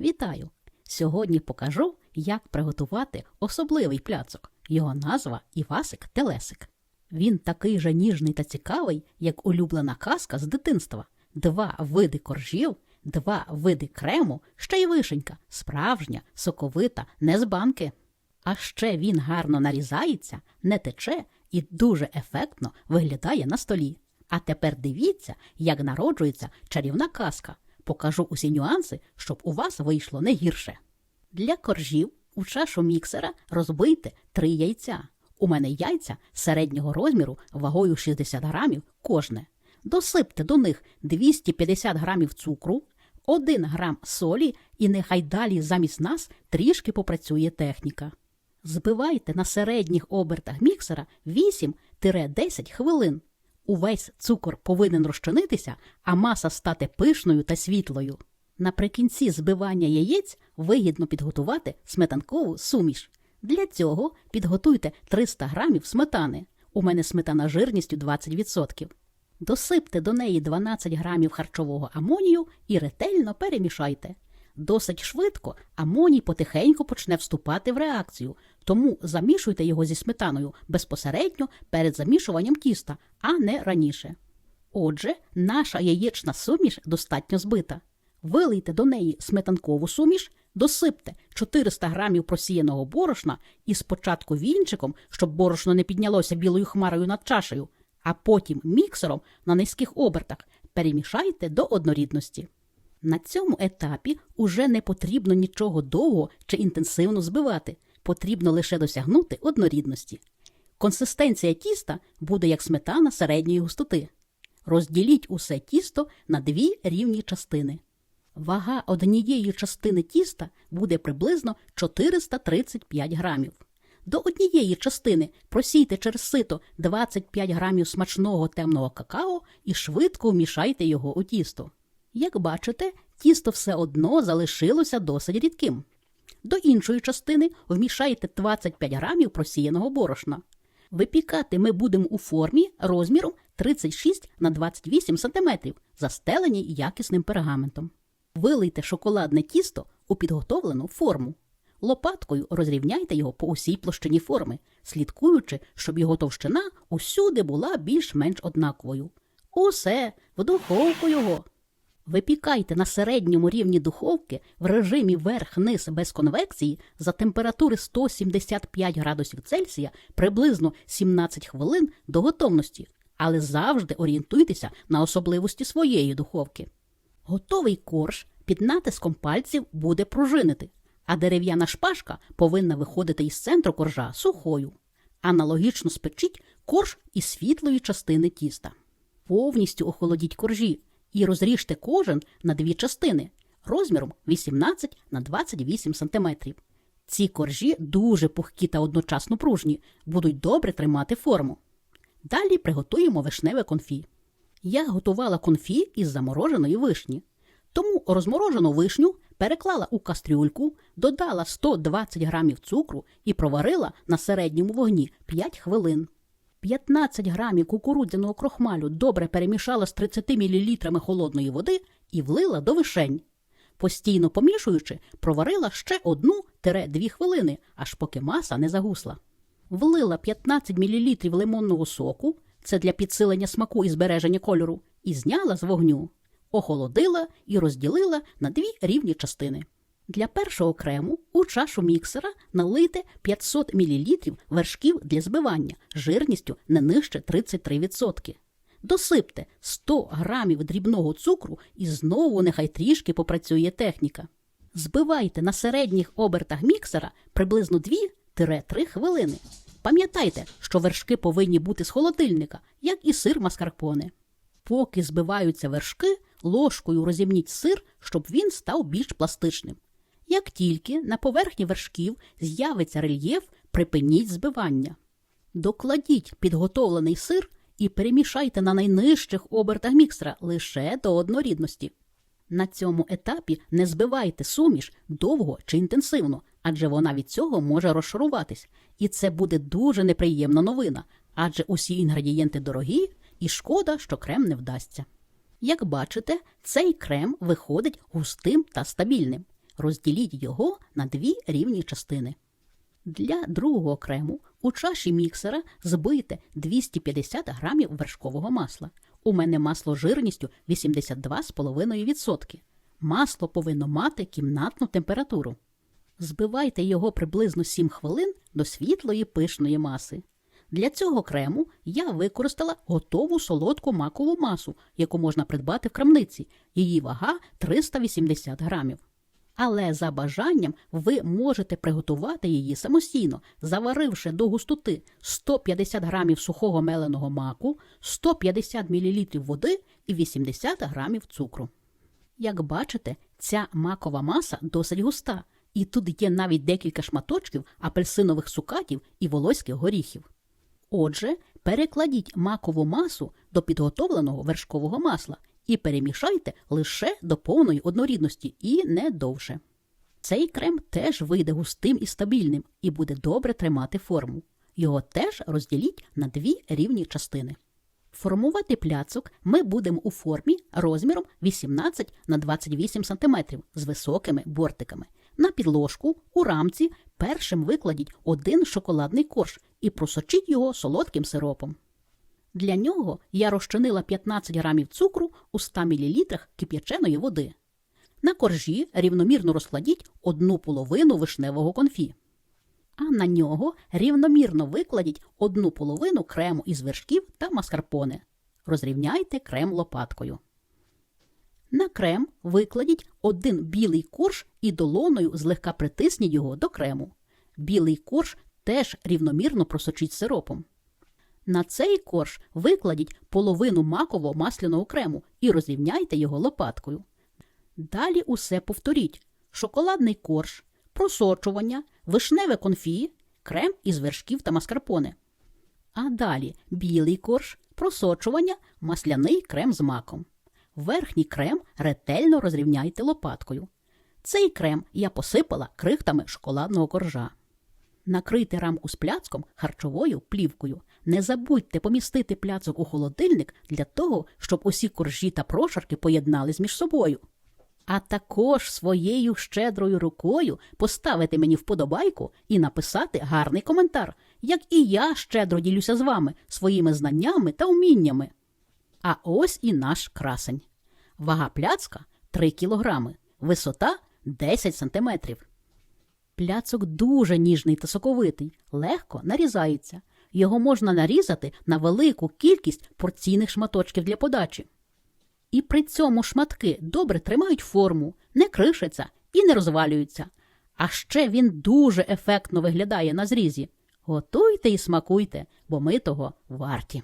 Вітаю! Сьогодні покажу, як приготувати особливий пляцок. Його назва Івасик Телесик. Він такий же ніжний та цікавий, як улюблена казка з дитинства. Два види коржів, два види крему, ще й вишенька, справжня, соковита, не з банки. А ще він гарно нарізається, не тече і дуже ефектно виглядає на столі. А тепер дивіться, як народжується чарівна казка. Покажу усі нюанси, щоб у вас вийшло не гірше. Для коржів у чашу міксера розбийте три яйця. У мене яйця середнього розміру вагою 60 грамів кожне. Досипте до них 250 грамів цукру, 1 грам солі і нехай далі замість нас трішки попрацює техніка. Збивайте на середніх обертах міксера 8-10 хвилин. Увесь цукор повинен розчинитися, а маса стати пишною та світлою. Наприкінці збивання яєць вигідно підготувати сметанкову суміш. Для цього підготуйте 300 грамів сметани. У мене сметана жирністю 20%. Досипте до неї 12 грамів харчового амонію і ретельно перемішайте. Досить швидко амоній потихеньку почне вступати в реакцію, тому замішуйте його зі сметаною безпосередньо перед замішуванням тіста, а не раніше. Отже, наша яєчна суміш достатньо збита. Вилийте до неї сметанкову суміш, досипте 400 грамів просіяного борошна і спочатку вінчиком, щоб борошно не піднялося білою хмарою над чашею, а потім міксером на низьких обертах перемішайте до однорідності. На цьому етапі уже не потрібно нічого довго чи інтенсивно збивати, потрібно лише досягнути однорідності. Консистенція тіста буде як сметана середньої густоти. Розділіть усе тісто на дві рівні частини. Вага однієї частини тіста буде приблизно 435 грамів. До однієї частини просійте через сито 25 грамів смачного темного какао і швидко вмішайте його у тісто. Як бачите, тісто все одно залишилося досить рідким. До іншої частини вмішайте 25 грамів просіяного борошна. Випікати ми будемо у формі розміром 36 на 28 см, застеленій якісним пергаментом. Вилийте шоколадне тісто у підготовлену форму. Лопаткою розрівняйте його по усій площині форми, слідкуючи, щоб його товщина усюди була більш-менш однаковою. Усе, в духовку його. Випікайте на середньому рівні духовки в режимі верх-низ без конвекції за температури 175 градусів Цельсія приблизно 17 хвилин до готовності, але завжди орієнтуйтеся на особливості своєї духовки. Готовий корж під натиском пальців буде пружинити, а дерев'яна шпажка повинна виходити із центру коржа сухою. Аналогічно спечіть корж із світлої частини тіста. Повністю охолодіть коржі і розріжте кожен на дві частини розміром 18 на 28 см. Ці коржі дуже пухкі та одночасно пружні, будуть добре тримати форму. Далі приготуємо вишневе конфі. Я готувала конфі із замороженої вишні. Тому розморожену вишню переклала у кастрюльку, додала 120 грамів цукру і проварила на середньому вогні 5 хвилин. 15 грамів кукурудзяного крохмалю добре перемішала з 30 мл холодної води і влила до вишень. Постійно помішуючи, проварила ще 1-2 хвилини, аж поки маса не загусла. Влила 15 мл лимонного соку, це для підсилення смаку і збереження кольору, і зняла з вогню. Охолодила і розділила на дві рівні частини. Для першого крему у чашу міксера налийте 500 мл вершків для збивання жирністю не нижче 33%. Досипте 100 грамів дрібного цукру і знову нехай трішки попрацює техніка. Збивайте на середніх обертах міксера приблизно 2-3 хвилини. Пам'ятайте, що вершки повинні бути з холодильника, як і сир маскарпоне. Поки збиваються вершки, ложкою розімніть сир, щоб він став більш пластичним. Як тільки на поверхні вершків з'явиться рельєф, припиніть збивання. Докладіть підготовлений сир і перемішайте на найнижчих обертах міксера лише до однорідності. На цьому етапі не збивайте суміш довго чи інтенсивно, адже вона від цього може розшаруватись, і це буде дуже неприємна новина, адже усі інгредієнти дорогі, і шкода, що крем не вдасться. Як бачите, цей крем виходить густим та стабільним. Розділіть його на дві рівні частини. Для другого крему у чаші міксера збийте 250 грамів вершкового масла. У мене масло жирністю 82,5%. Масло повинно мати кімнатну температуру. Збивайте його приблизно 7 хвилин до світлої пишної маси. Для цього крему я використала готову солодку макову масу, яку можна придбати в крамниці. Її вага 380 грамів. Але за бажанням ви можете приготувати її самостійно, заваривши до густоти 150 грамів сухого меленого маку, 150 мл води і 80 грамів цукру. Як бачите, ця макова маса досить густа, і тут є навіть декілька шматочків апельсинових цукатів і волоських горіхів. Отже, перекладіть макову масу до підготовленого вершкового масла і перемішайте лише до повної однорідності і не довше. Цей крем теж вийде густим і стабільним і буде добре тримати форму. Його теж розділіть на дві рівні частини. Формувати пляцок ми будемо у формі розміром 18 на 28 см з високими бортиками. На підложку у рамці першим викладіть один шоколадний корж і просочіть його солодким сиропом. Для нього я розчинила 15 грамів цукру у 100 мл кип'яченої води. На коржі рівномірно розкладіть одну половину вишневого конфі. А на нього рівномірно викладіть одну половину крему із вершків та маскарпоне. Розрівняйте крем лопаткою. На крем викладіть один білий корж і долоною злегка притисніть його до крему. Білий корж теж рівномірно просочіть сиропом. На цей корж викладіть половину макового масляного крему і розрівняйте його лопаткою. Далі усе повторіть: шоколадний корж, просочування, вишневе конфі, крем із вершків та маскарпоне. А далі білий корж, просочування, масляний крем з маком. Верхній крем ретельно розрівняйте лопаткою. Цей крем я посипала крихтами шоколадного коржа. Накрийте рамку з пляцком харчовою плівкою. Не забудьте помістити пляцок у холодильник для того, щоб усі коржі та прошарки поєднались між собою. А також своєю щедрою рукою поставити мені вподобайку і написати гарний коментар, як і я щедро ділюся з вами своїми знаннями та уміннями. А ось і наш красень. Вага пляцка 3 кілограми, висота 10 сантиметрів. Пляцок дуже ніжний та соковитий, легко нарізається. Його можна нарізати на велику кількість порційних шматочків для подачі. І при цьому шматки добре тримають форму, не кришаться і не розвалюються. А ще він дуже ефектно виглядає на зрізі. Готуйте і смакуйте, бо ми того варті.